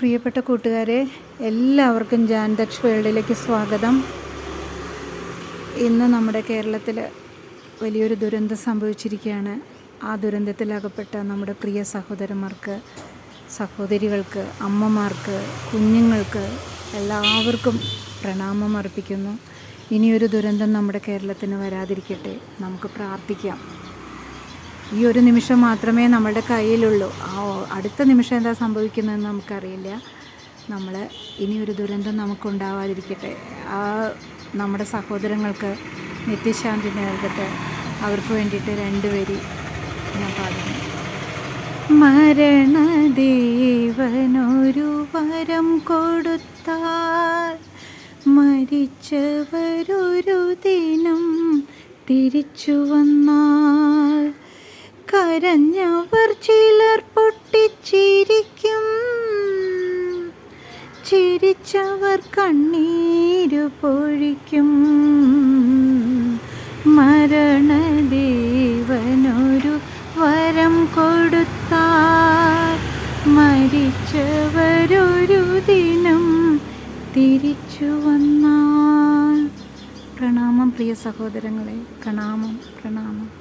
പ്രിയപ്പെട്ട കൂട്ടുകാരെ എല്ലാവർക്കും ജാൻ ദക്ഷ് വേൾഡിലേക്ക് സ്വാഗതം. ഇന്ന് നമ്മുടെ കേരളത്തിൽ വലിയൊരു ദുരന്തം സംഭവിച്ചിരിക്കുകയാണ്. ആ ദുരന്തത്തിലകപ്പെട്ട നമ്മുടെ പ്രിയ സഹോദരന്മാർക്ക് സഹോദരികൾക്ക് അമ്മമാർക്ക് കുഞ്ഞുങ്ങൾക്ക് എല്ലാവർക്കും പ്രണാമം അർപ്പിക്കുന്നു. ഇനിയൊരു ദുരന്തം നമ്മുടെ കേരളത്തിന് വരാതിരിക്കട്ടെ. നമുക്ക് പ്രാർത്ഥിക്കാം. ഈ ഒരു നിമിഷം മാത്രമേ നമ്മുടെ കയ്യിലുള്ളൂ. ആ അടുത്ത നിമിഷം എന്താ സംഭവിക്കുന്നതെന്ന് നമുക്കറിയില്ല. നമ്മൾ ഇനി ഒരു ദുരന്തം നമുക്കുണ്ടാവാതിരിക്കട്ടെ. ആ നമ്മുടെ സഹോദരങ്ങൾക്ക് നിത്യശാന്തി നൽകട്ടെ. അവർക്ക് വേണ്ടിയിട്ട് രണ്ടുപേരി ഞാൻ പാടുന്നു. മരണദേവനൊരു വരം കൊടുത്താൽ മരിച്ചവരൊരു ദിനം തിരിച്ചു വന്നാൽ കരഞ്ഞവർ ചിലർ പൊട്ടിച്ചിരിക്കും. ചിരിച്ചവർ കണ്ണീരു പൊഴിക്കും. മരണദേവനൊരു വരം കൊടുത്താൽ മരിച്ചവരൊരു ദിനം തിരിച്ചു വന്നാൽ. പ്രണാമം പ്രിയ സഹോദരങ്ങളെ പ്രണാമം പ്രണാമം.